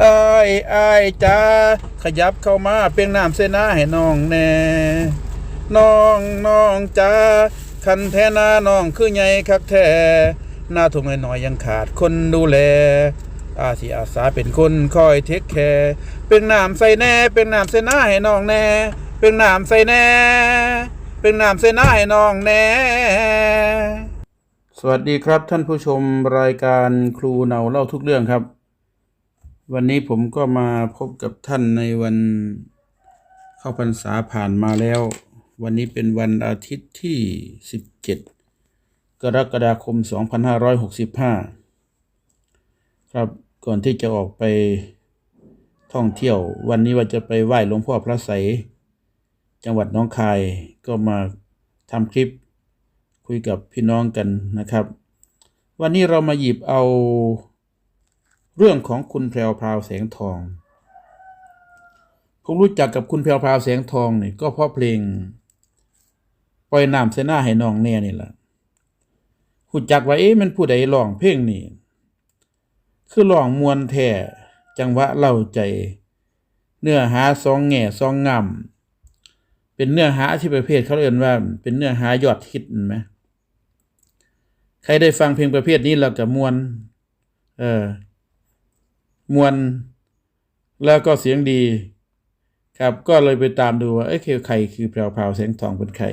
อายอายจ้าขยับเข้ามาเปียงน้ำเสนาให้น้องแน่น้องน้องจ้าคันแท้น้าน้องคือใหญ่คักแท้หน้าทงน้อยยังขาดคนดูแล อาสิอาสาเป็นคนคอยเทคแคร์เป็นน้ำใส่แน่เป็นน้ำใส่หน้าให้น้องแน่เป็นน้ำใส่แน่เป็นน้ำใส่หน้าให้น้องแน่สวัสดีครับท่านผู้ชมรายการครูเนาเล่าทุกเรื่องครับ วันนี้ผมก็มาพบกับท่านในวันเข้าพรรษาผ่านมาแล้ว วันนี้เป็นวันอาทิตย์ที่ 17 กรกฎาคม 2565 ครับก่อนที่จะออกไปท่องเที่ยว วันนี้ว่าจะไปไหว้หลวงพ่อพระไสยจังหวัดน้องคายก็มาทำคลิปคุยกับพี่น้องกันนะครับ วันนี้เรามาหยิบเอา เรื่องของคุณแพรวพราวแสงทอง ผมรู้จักกับคุณแพรวพราวแสงทองนี่ก็เพราะเพลง ปล่อยน้ำเสนาให้น้องแน่นี่แหละหูจักว่าเอ๊ะมันผู้ใดร้องเพลงนี่คือร้องมวนแท้จังหวะเล่าใจ เนื้อหาสองแง่สองงามเป็นเนื้อหาที่ประเภทเขาเรียกว่า เป็นเนื้อหายอดฮิตเห็นไหมใครได้ฟังเพลงประเภทนี้แล้วก็มวน เออ มวนแล้วก็เสียงดี ครับก็เลยไปตามดูว่าเอ้ยใครคือแพรวพราวแสงทองเป็นใคร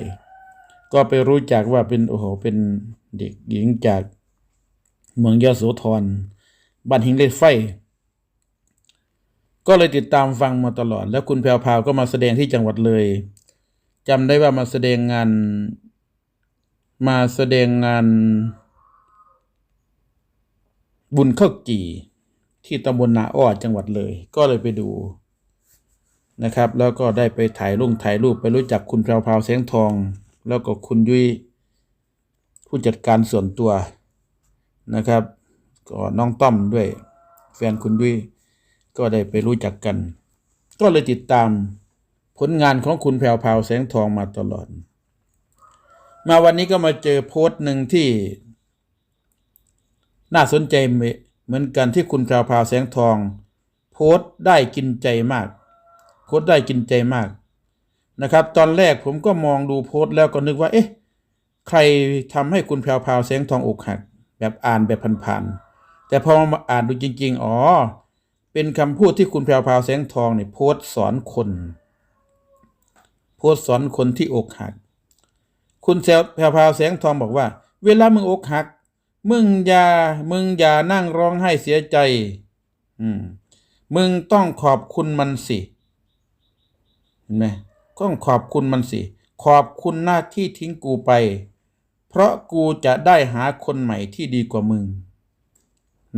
ก็ไปรู้จักว่าเป็นโอ้โหเป็นเด็กหญิงจากเมืองยโสธรบ้านหิงเล็กไฟ ก็เลยติดตามฟังมาตลอด แล้วคุณแพรวพราวก็มาแสดงที่จังหวัดเลยจำได้ว่ามาแสดงงาน มาแสดงงานบุญเข้าวจี่ ที่ตำบลนาอ้อจังหวัดเลย ก็เลยไปดูนะครับ แล้วก็ได้ไปถ่ายรูปถ่ายรูปไปรู้จักคุณแพรวพราวแสงทอง แล้วก็คุณยุ้ยผู้จัดการส่วนตัวนะครับ ก็น้องต้อมด้วย แฟนคุณยุ้ยก็ได้ไปรู้จักกัน ก็เลยติดตามผลงานของคุณแพรวพราวแสงทองมาตลอด มาวันนี้ก็มาเจอโพสต์หนึ่งที่น่าสนใจ เหมือนกันที่คุณแพรวพราวแสงทอง โพสต์ได้กินใจมาก โพสต์ได้กินใจมากนะครับ ตอนแรกผมก็มองดูโพสต์แล้วก็นึกว่าเอ๊ะใครทำให้คุณแพรวพราวแสงทองอกหัก แบบอ่านแบบผ่านๆแต่พอมาอ่านดูจริง ๆ อ๋อ เป็นคำพูดที่คุณแพรวพราวแสงทองเนี่ยโพสต์สอนคน โพสต์สอนคนที่อกหัก คุณแพรวพราวแสงทองบอกว่า เวลามึงอกหัก มึงอย่า มึงอย่านั่งร้องไห้เสียใจ อืม มึงต้องขอบคุณมันสิเห็นไหมต้องขอบคุณมันสิ ขอบคุณหน้าที่ทิ้งกูไป เพราะกูจะได้หาคนใหม่ที่ดีกว่ามึง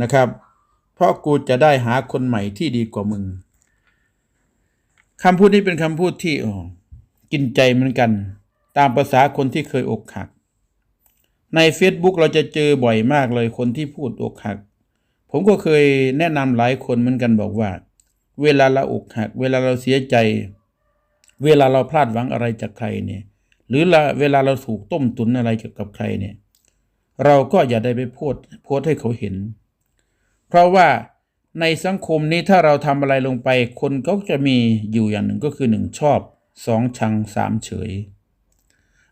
นะครับ เพราะกูจะได้หาคนใหม่ที่ดีกว่ามึงคำพูดนี้เป็นคำพูดที่โอ้กินใจเหมือนกัน ตามภาษาคนที่เคยอกหัก ใน Facebook เราจะเจอบ่อยมากเลยคนที่พูดอกหัก ผมก็เคยแนะนำหลายคนเหมือนกันบอกว่า เวลาเราอกหัก เวลาเราเสียใจ เวลาเราพลาดหวังอะไรจากใครเนี่ย หรือเวลาเราถูกต้มตุนอะไรเกี่ยวกับใครเนี่ย เราก็อย่าได้ไปโพสต์โพสต์ให้เขาเห็น เพราะว่าในสังคมนี้ถ้าเราทำอะไรลงไป คนก็จะมีอยู่อย่างหนึ่งก็คือหนึ่งชอบสองชังสามเฉย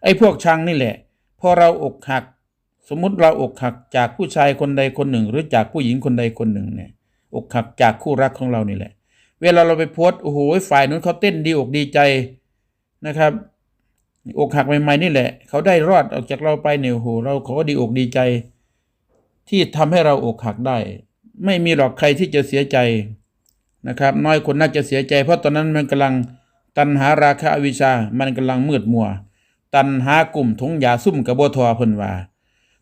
ไอ้พวกชังนี่แหละ พอเราอกหัก สมมุติเราอกหักจากผู้ชายคนใดคนหนึ่ง หรือจากผู้หญิงคนใดคนหนึ่งเนี่ย อกหักจากคู่รักของเรานี่แหละ เวลาเราไปโพสโอ้โหฝ่ายนู้นเขาเต้นดีอกดีใจนะครับ อกหักใหม่ๆนี่แหละ เขาได้รอดออกจากเราไปเนี่ยโอ้โหเราเขาก็ดีอกดีใจ ที่ทำให้เราอกหักได้ ไม่มีหรอกใครที่จะเสียใจนะครับ น้อยคนน่าจะเสียใจ เพราะตอนนั้นมันกำลังตันหาราคะอวิชา มันกำลังมืดมัว ตันหากลุ่มทงยาซุ่มกระโบทอเพิ่นว่า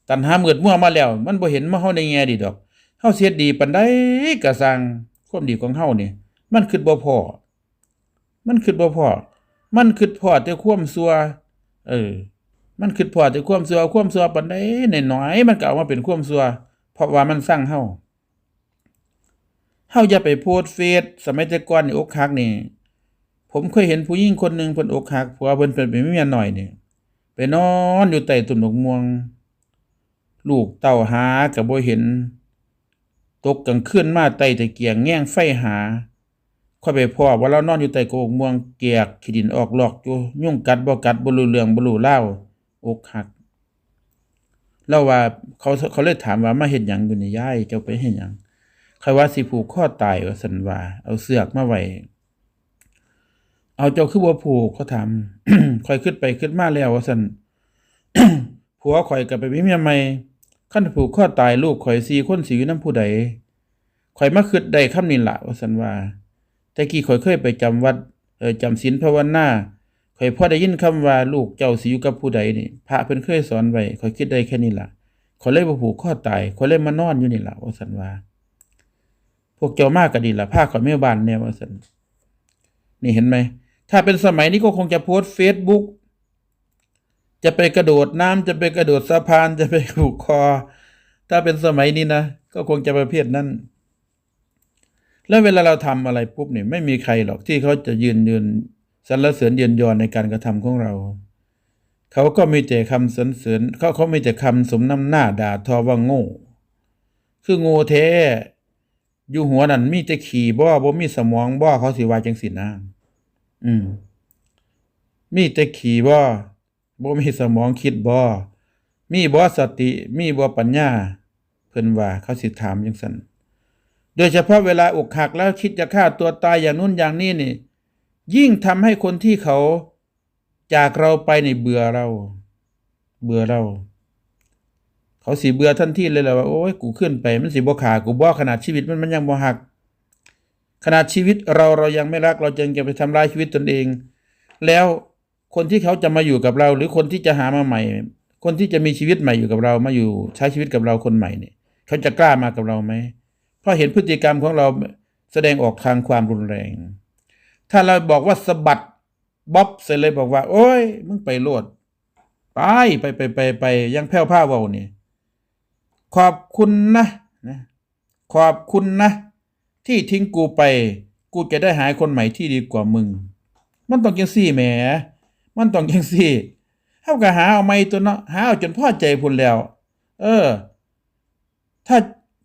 ตันหาเมือดมัวมาแล้ว มันบ่เห็นมาเฮาในแง่ดีดอกเฮาเสียดีปานใดก็สร้างความดีของเฮานี่มันคิดบ่พอมันคิดบ่พอมันคิดพอแต่ความซัวเออ มันคิดพอแต่ความซัวความซัวปานใดน้อยๆมันก็เอามาเป็นความซัวเพราะว่ามันสร้างเฮาเฮาอย่าไปโพสเฟซสมัยแต่ก่อนนี่อกหักนี่ ผมเคยเห็นผู้หญิงคนหนึ่งเพิ่นอกหักผัวเพิ่นเป็นเป็นเมียน้อยนี่ไปนอนอยู่ใต้ต้นมะม่วง ลูกเต้าหาก็บ่เห็น ตกกลางคืนมาไต่ตะเกียงแง่งไฟหาค่อยไปพ่อว่าเรานอนอยู่ใต้โกกม่วงเกียกขี้ดินออกหลอกอยู่ยุ่งกัดบ่กัดบ่รู้เรื่องบ่รู้เล่าอกหักแล้วว่าเขาเขาเลยถามว่ามาเฮ็ดหยังอยู่ในี่ายเจ้าไปเฮ็ดหยังใครว่าสิผูกคอตายว่าซั่นว่าเอาเสือกมาไว้ เอาเจ้าคือบ่ผูกเขาถามค่อยขึ้นไปขึ้นมาแล้วว่าซั่นผัวข่อยก็ไปมีเมียใหม่คันผูกคอตายลูกข่อย4คนสิอยู่นำผู้ใดข่อยมาคิดได้คำนี้ละว่าซั่นว่า แต่กี้ข่อยเคยไปจำวัดเออจำศีลภาวนาข่อยพ่อได้ยินคำว่าลูกเจ้าสิอยู่กับผู้ใดนี่พระเพิ่นเคยสอนไว้ข่อยคิดได้แค่นี้ล่ะข่อยเลยบ่ผูกคอตายข่อยเลยมานอนอยู่นี่ล่ะว่าซั่นว่าพวกเจ้ามากก็ดีล่ะพาข่อยแม่บานแนวว่าซั่นนี่เห็นไหม ถ้าเป็นสมัยนี้ก็คงจะโพสต์ Facebook จะไปกระโดดน้ำจะไปกระโดดสะพานจะไปผูกคอ ถ้าเป็นสมัยนี้นะ ก็คงจะประเภทนั้น แล้วเวลาเราทำอะไรปุ๊บเนี่ยไม่มีใครหรอกที่เขาจะยืนยืนสรรเสริญเยืนยอในการกระทำของเรา เขาก็มีแต่คำสรรเสริญเขาเขามีแต่คำสมน้ำหน้าด่าทอว่าโง่ คือโง่แท้อยู่หัวนั่นมีแต่ขี่บ่บ่มีสมองบ่เขาสิว่าจังสินะ อืม มีแต่ขี่บ่บ่มีสมองคิดบ่มีบ่สติ มีบ่ปัญญา เพิ่นว่าเขาสิถามจังซั่นโดยเฉพาะเวลาอกหักแล้วคิดจะฆ่าตัวตายอย่างนู้นอย่างนี้นี่ ยิ่งทำให้คนที่เขาจากเราไปในเบื่อเรา เบื่อเรา เขาสิเบื่อทันที่เลยแหละว่าโอ้ยกูขึ้นไปมันสิบ่ขากูบ่ขนาดชีวิตมันมันยังบ่หัก ขนาดชีวิตเราเรายังไม่รักเราจึงจะไปทำลายชีวิตตนเอง แล้วคนที่เขาจะมาอยู่กับเรา หรือคนที่จะหามาใหม่ คนที่จะมีชีวิตใหม่อยู่กับเรามาอยู่ใช้ชีวิตกับเราคนใหม่เนี่ย เขาจะกล้ามากับเราไหมเพราะเห็นพฤติกรรมของเราแสดงออกทางความรุนแรง ถ้าเราบอกว่าสะบัดบ๊อบเสร็จเลยบอกว่า โอ้ยมึงไปโลดไปไปไปไปไปยังแผ่วผ้าเบาเนี่ยขอบคุณนะนะ ขอบคุณนะ ที่ทิ้งกูไป กูจะได้หาคนใหม่ที่ดีกว่ามึง มันต้องจังซี่แหม มันต้องจังซี่เฮาก็หาเอาไม่ตัวเนาะหาเอาจนพ่อใจพุ่นแล้ว เออ ถ้า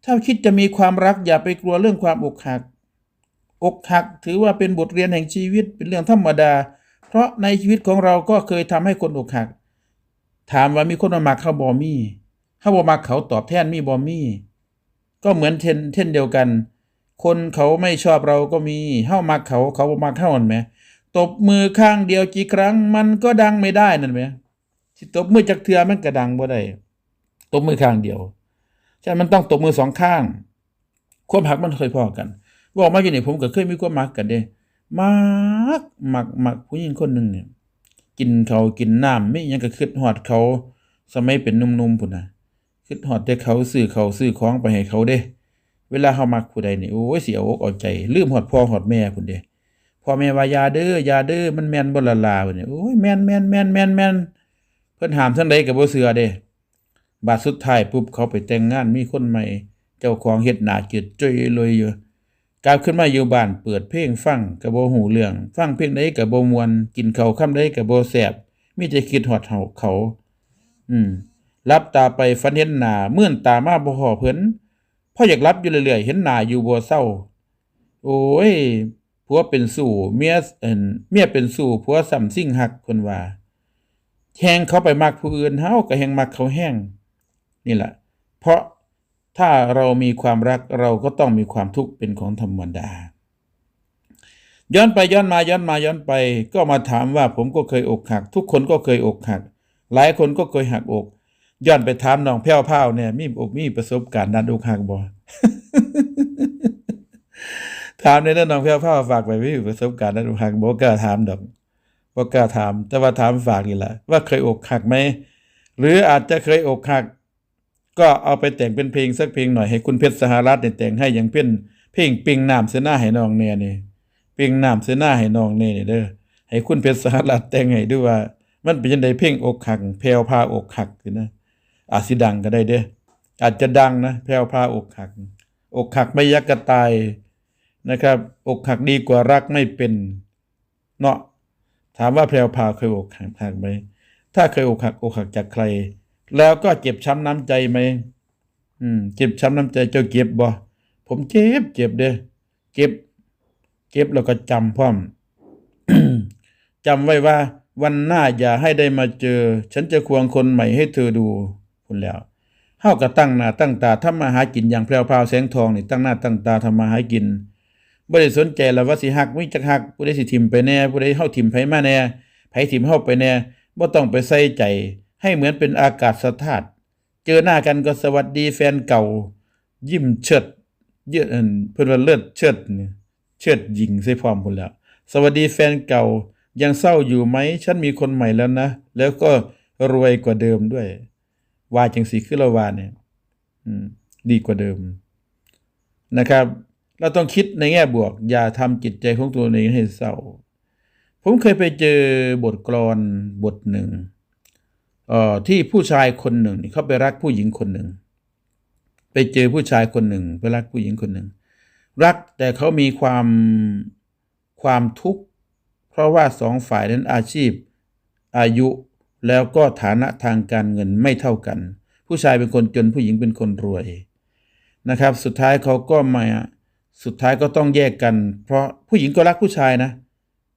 ถ้าคิดจะมีความรักอย่าไปกลัวเรื่องความอกหัก อกหักถือว่าเป็นบทเรียนแห่งชีวิตเป็นเรื่องธรรมดา เพราะในชีวิตของเราก็เคยทำให้คนอกหัก ถามว่ามีคนมามักเขาบอมี่เขาบอมักเขาตอบแทนมีบอมี่ก็เหมือนเช่นเช่นเดียวกัน คนเขาไม่ชอบเราก็มีเฮามักเขาเขาบ่มักเฮานั่นแหมตบมือข้างเดียวกี่ครั้ง มันก็ดังไม่ได้นั่นแหมสิตบมือจักเทือมันก็ดังบ่ได้ตบมือข้างเดียวใช่มันต้องตบมือสองข้าง ความหักมันเคยพอกันบอกมาอยู่นี่ผมก็เคยมีความมักกันเด้มักมักมักผู้หญิงคนหนึ่งเนี่ยกินเขากินน้ำไม่ยังก็คิดฮอดเขาสมัยเป็นนุ่มๆพุ่นนะคิดฮอดแต่เขาซื้อเขาวซื้อของไปให้เขาเด้ เวลาเฮามักผู้ใดนี่โอ้ยเสียอกเอาใจลืมฮอดพ่อฮอดแม่พุ่นเด้พ่อแม่ว่ายาเด้อยาเด้อมันแม่นบ่ละลาพุ่นนี่โอ้ยแม่นแม่นแม่นแม่นแม่นเพิ่นถามจังไดก็บ่เชื่อเด้บาดสุดท้ายปุ๊บเขาไปแต่งงานมีคนใหม่ เจ้าของเฮ็ดหน้าจืดจ้อยเลยอยู่กลับขึ้นมาอยู่บ้านเปิดเพลงฟังก็บ่ฮู้เรื่องฟังเพลงใดก็บ่ม่วนกินเข้าวค่ำใดก็บ่แซ่บมีแต่คิดฮอดเฮาเขา อืมรับตาไปฝันเห็นหน้ามื่อนตามาบ่พอเพิ่น พ่ออยากรับอยู่เรื่อยๆ เห็นหน้าอยู่บ่เศร้า โอ้ยผัวเป็นสู่เมียเอิ่นเมียเป็นสู่ผัวซ้ำซิ่งหักเพิ่นว่าแฮงเขาไปมักผู้อื่นเฮาก็แฮงมักเขาแฮงนี่แหละ เพราะถ้าเรามีความรักเราก็ต้องมีความทุกข์เป็นของธรรมดา ย้อนไปย้อนมาย้อนมาย้อนไป ก็มาถามว่าผมก็เคยอกหัก ทุกคนก็เคยอกหัก หลายคนก็เคยหักอก ย้อนไปถามน้องแพ้วพราวเนี่ยมีอกมีประสบการณ์ด้านอกหักบ่ถามในเรื่องน้องแพ้วพราวฝากไปมีประสบการณ์ด้านอกหักบ่กล้าถามดอกบ่กล้าถาม แต่ว่าถามฝากนี่แหละว่าเคยอกหักไหมหรืออาจจะเคยอกหัก ก็เอาไปแต่งเป็นเพลงสักเพลงหน่อยให้คุณเพชรสหรัฐเนี่ยแต่งให้อย่างเป็นเพลงปิงน้ำเสนาให้น้องเนี่ยนี่ปิงน้ำเสนาให้น้องเนี่ยนี่เด้อให้คุณเพชรสหรัฐแต่งให้ด้วยว่า มันเป็นจังไดเพลงอกหักแพรวพาอกหักสินะ อาจสิดังก็ได้เด้ออาจจะดังนะแพรวพาอกหัก อกหักไม่ยักกระตายนะครับ อกหักดีกว่ารักไม่เป็นเนาะถามว่าแพรวพาเคยอกหักหักไหมถ้าเคยอกหักอกหักจากใคร แล้วก็เจ็บช้ำน้ำใจไหมอืมเจ็บช้ำน้ำใจเจ้าเก็บบ่ผมเจ็บเจ็บเด้อเก็บ เก็บแล้วก็จำพร้อมจำไว้ว่าวันหน้าอย่าให้ได้มาเจอ ฉันจะควงคนใหม่ให้เธอดู คุณแล้วเฮาก็ตั้งหน้าตั้งตาทำมาหากินอย่างแพรวพราวแสงทองนี่ตั้งหน้าตั้งตาทำมาหากินบ่ได้สนใจแล้วว่าสิฮักมีจักฮักผู้ใดสิทิมไปแน่ผู้ใดเฮาทิมไผมาแน่ไผทิมเฮาไปแน่บ่ต้องไปใส่ใจ ให้เหมือนเป็นอากาศสธาตุเจอหน้ากันก็สวัสดีแฟนเก่า ยิ้มเชิดเยอะอันเพิ่นว่าเลิศเชิดนี่เชิดยิงใส่พร้อมพุ่นแล้ว สวัสดีแฟนเก่ายังเศร้าอยู่ไหม ฉันมีคนใหม่แล้วนะ แล้วก็รวยกว่าเดิมด้วย ว่าจังสีคือเราว่าเนี่ยดีกว่าเดิมนะครับ เราต้องคิดในแง่บวก อย่าทำจิตใจของตัวเองให้เศร้า ผมเคยไปเจอบทกลอนบทหนึ่งออที่ผู้ชายคนหนึ่งเขาไปรักผู้หญิงคนหนึ่ง ไปเจอผู้ชายคนหนึ่ง ไปรักผู้หญิงคนหนึ่ง รักแต่เขามีความความทุกข์ เพราะว่าสองฝ่ายนั้นอาชีพอายุ แล้วก็ฐานะทางการเงินไม่เท่ากัน ผู้ชายเป็นคนจนผู้หญิงเป็นคนรวยนะครับ สุดท้ายเขาก็มาสุดท้ายก็ต้องแยกกัน เพราะผู้หญิงก็รักผู้ชายนะ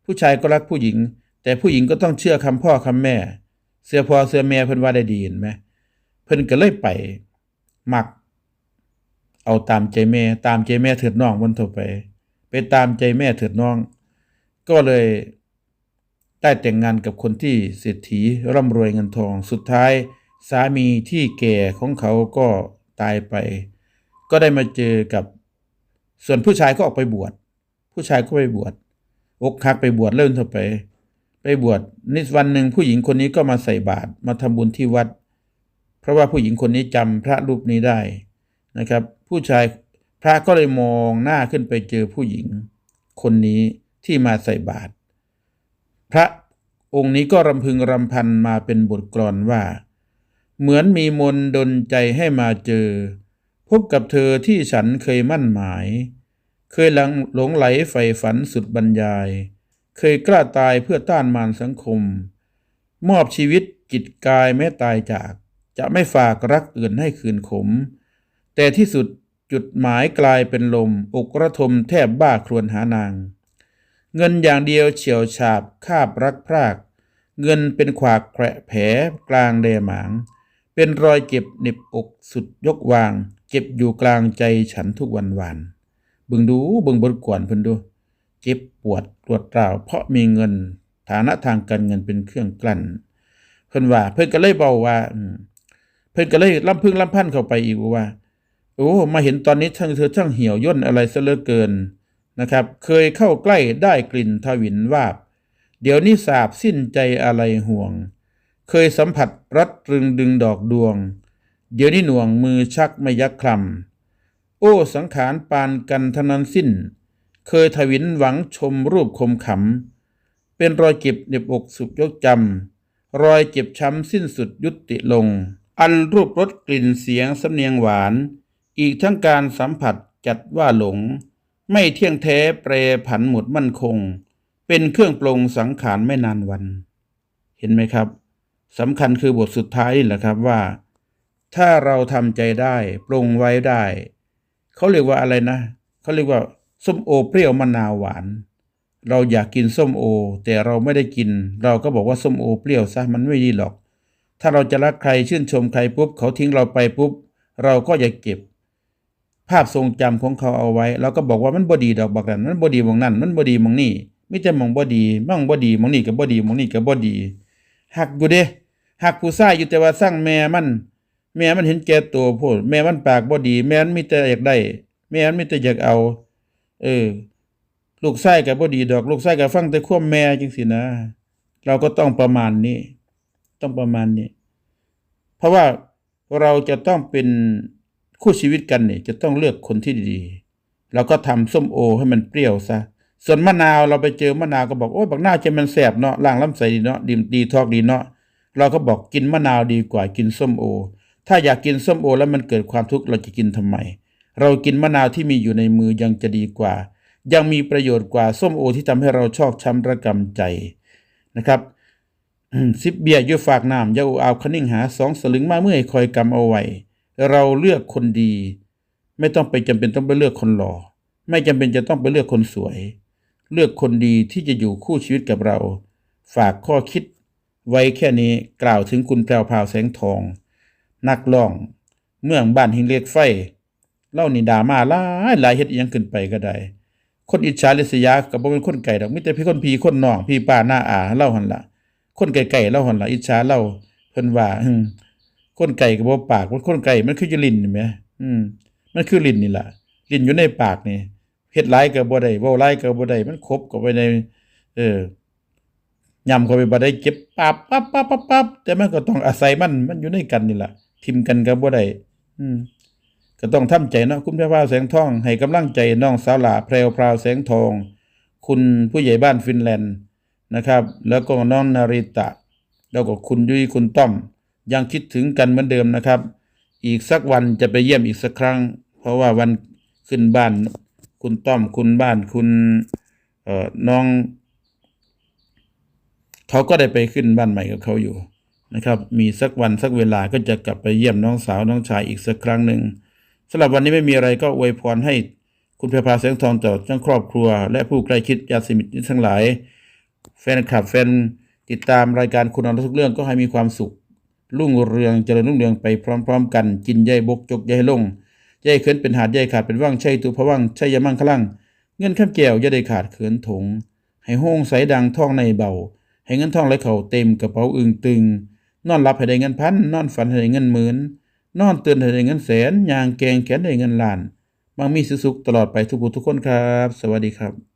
ผู้ชายก็รักผู้หญิง แต่ผู้หญิงก็ต้องเชื่อคำพ่อคำแม่ เสื้อพ่อเสื้อแม่เพิ่นว่าได้ดีเห็นไหมเพิ่นก็เลยไปหมัก เอาตามใจแม่ ตามใจแม่เถิดน้องวันต่อไป ไปตามใจแม่เถิดน้อง ก็เลย ได้แต่งงานกับคนที่เศรษฐีร่ำรวยเงินทอง สุดท้าย สามีที่แก่ของเขาก็ตายไป ก็ได้มาเจอกับ ส่วนผู้ชายก็ออกไปบวช ผู้ชายก็ไปบวชอกหักไปบวชเริ่มเถอะไป ไปบวชนิดวันหนึ่งผู้หญิงคนนี้ก็มาใส่บาตรมาทำบุญที่วัด เพราะว่าผู้หญิงคนนี้จำพระรูปนี้ได้นะครับ ผู้ชายพระก็เลยมองหน้าขึ้นไปเจอผู้หญิงคนนี้ที่มาใส่บาตร พระองค์นี้ก็รำพึงรำพันมาเป็นบทกลอนว่า เหมือนมีมนต์ดนใจให้มาเจอ พบกับเธอที่ฉันเคยมั่นหมาย เคยหลงหลงไหลใฝ่ฝันสุดบรรยาย เคยกล้าตายเพื่อต้านมารสังคม มอบชีวิตจิตกายแม้ตายจาก จะไม่ฝากรักอื่นให้คืนขม แต่ที่สุดจุดหมายกลายเป็นลมอกระทมแทบบ้าครวญหานาง เงินอย่างเดียวเฉียวฉาบคาบรักพราก เงินเป็นขวากแกระแผลกลางแดหมาง เป็นรอยเจ็บเหน็บอกสุดยกวาง เจ็บอยู่กลางใจฉันทุกวันวานเบึงดูเบึงบทกวนเพิ่นดู เจ็บปวดปวดร้าวเพราะมีเงินฐานะทางการเงินเป็นเครื่องกลั้นเพิ่นว่า เพิ่นก็เลยเบาว่าเพิ่นก็เลยลำพึ่งลำพันเข้าไปอีกว่า โอ้ มาเห็นตอนนี้ทั้งเธอทั้งเหี่ยวย่นอะไรซะเหลือเกิน นะครับ เคยเข้าใกล้ได้กลิ่นทวินวาบ เดี๋ยวนี้สาบสิ้นใจอะไรห่วง เคยสัมผัสรัดตรึงดึงดอกดวง เดี๋ยวนี้หน่วงมือชักไม่ยักคลำโอ้สังขารปานกันทนันสิ้น เคยทวินหวังชมรูปคมขำ เป็นรอยเจ็บเหน็บอกสุขยกจำ รอยเจ็บช้ำสิ้นสุดยุติลง อันรูปรสกลิ่นเสียงสำเนียงหวาน อีกทั้งการสัมผัสจัดว่าหลง ไม่เที่ยงแท้แปรผันหมดมั่นคง เป็นเครื่องปรงสังขารไม่นานวัน เห็นไหมครับสำคัญคือบทสุดท้ายนี่แหละครับว่า ถ้าเราทำใจได้ปรงไว้ได้เขาเรียกว่าอะไรนะเขาเรียกว่าส้มโอเปรี้ยวมะนาวหวาน เราอยากกินส้มโอ แต่เราไม่ได้กิน เราก็บอกว่าส้มโอเปรี้ยวซะมันไม่ดีหรอก ถ้าเราจะรักใครชื่นชมใครปุ๊บเขาทิ้งเราไปปุ๊บ เราก็อย่าเก็บ ภาพทรงจำของเขาเอาไว้ เราก็บอกว่ามันบอดีดอกบักนั้นมันบอดีมองนั่นมันบอดีมองนี่มิแต่มองบอดีมั่งบอดีมองนี่กับบอดีมองนี่กับบอดีหักอยู่เด้หักผู้ชายอยู่แต่ว่าสร้างแม่มัน แม่มันเห็นแก่ตัวโพดแม่มันปากบอดี แม่มันมีแต่อยากได้ แม่มันมีแต่อยากเอา เออ ลูกไส้กับบอดีดอก ลูกไส้กับฟังแต่ควมแม่จังสินะ เราก็ต้องประมาณนี้ ต้องประมาณนี้ เพราะว่าเราจะต้องเป็น คู่ชีวิตกันเนี่ยจะต้องเลือกคนที่ดีๆเราก็ทำส้มโอให้มันเปรี้ยวซะส่วนมะนาวเราไปเจอมะนาวก็บอกโอ้ยบักหน้าวจะมันแสบเนาะล้างลำไส้ดีเนาะดีดีทอกดีเนาะเราก็บอกกินมะนาวดีกว่ากินส้มโอ ถ้าอยากกินส้มโอแล้วมันเกิดความทุกข์เราจะกินทำไม เรากินมะนาวที่มีอยู่ในมือยังจะดีกว่า ยังมีประโยชน์กว่าส้มโอที่ทำให้เราชอกช้ำระกำใจนะครับอืมสิบเบียร์ยู่ฝากน้ำยาอาอาวคนิ่งหาสองสลึงมาเมื่อยคอยกำเอาไว้ เราเลือกคนดี ไม่ต้องไปจำเป็นต้องไปเลือกคนหล่อไม่จำเป็นจะต้องไปเลือกคนสวย เลือกคนดีที่จะอยู่คู่ชีวิตกับเรา ฝากข้อคิด ไว้แค่นี้กล่าวถึงคุณแพรวพาวแสงทอง นักร้อง เมืองบ้านหิงเล็กไฟ เล่านี่ดาม่าหลายหลายเฮ็ดอิหยังขึ้นไปก็ได้ คนอิจฉาริษยาก็บ่เป็นคนไก่ดอกมีแต่พี่คนพีคนน้องพี่ป้าหน้าอาเล่าหันละคนไก่ๆเล่าหันละอิจฉาเล่าเพิ่นว่าอืม คนไก่ก็บ่ปากมันคนไก่มันคืออยู่ลิ้นนี่แหมอืม มันคือลิ้นนี่แหละลิ้นอยู่ในปากนี่เฮ็ดหลายก็บ่ได้เว้าหลายก็บ่ได้มันครบเข้าไปใน เออยำเข้าไปบ่ได้เจ็บปับปั๊บปั๊บปั๊บปั๊บแต่มันก็ต้องอาศัยมัน มันอยู่ในกันนี่แหละทิมกันก็บ่ได้อืมก็ต้องทำใจเนาะคุณแพรวพาแสงทอง ให้กำลังใจน้องสาวหลาแพรวพราวแสงทอง คุณผู้ใหญ่บ้านฟินแลนด์นะครับ แล้วก็น้องนาริตะ แล้วก็คุณยุ้ยคุณต้อม ยังคิดถึงกันเหมือนเดิมนะครับ อีกสักวันจะไปเยี่ยมอีกสักครั้ง เพราะว่าวันขึ้นบ้าน คุณต้อมคุณบ้านคุณเอ่อน้อง เขาก็ได้ไปขึ้นบ้านใหม่กับเขาอยู่นะครับ มีสักวันสักเวลาก็จะกลับไปเยี่ยมน้องสาวน้องชายอีกสักครั้งหนึ่งสำหรับวันนี้ไม่มีอะไรก็อวยพรให้คุณเพรพาแสงทองต่อทั้งครอบครัว และผู้ใกล้ชิดญาติสนิททั้งหลาย แฟนคลับแฟนติดตามรายการคุณนอนทุกเรื่องก็ให้มีความสุข รุ่งเรืองเจริญรุ่งเรืองไปพร้อม ๆ กัน กินใยบกจกใยลงใยเขินเป็นหาดใยขาดเป็นว่างใช่ตัวพะว่างใช่ยามั่งขลังเงินข้ามแก้วอย่าได้ขาดเขินถง ให้ห้องใสดังท่องในเบา ให้เงินท่องไหลเข่าเต็มกระเป๋าอึงตึง นอนหลับให้ได้เงินพันนอนฝันให้ได้เงินหมื่นนอนตื่นให้ได้เงินแสนยางแกงแขนได้เงินล้านมั่งมีสุขตลอดไปทุกผู้ทุกคนครับ สวัสดีครับ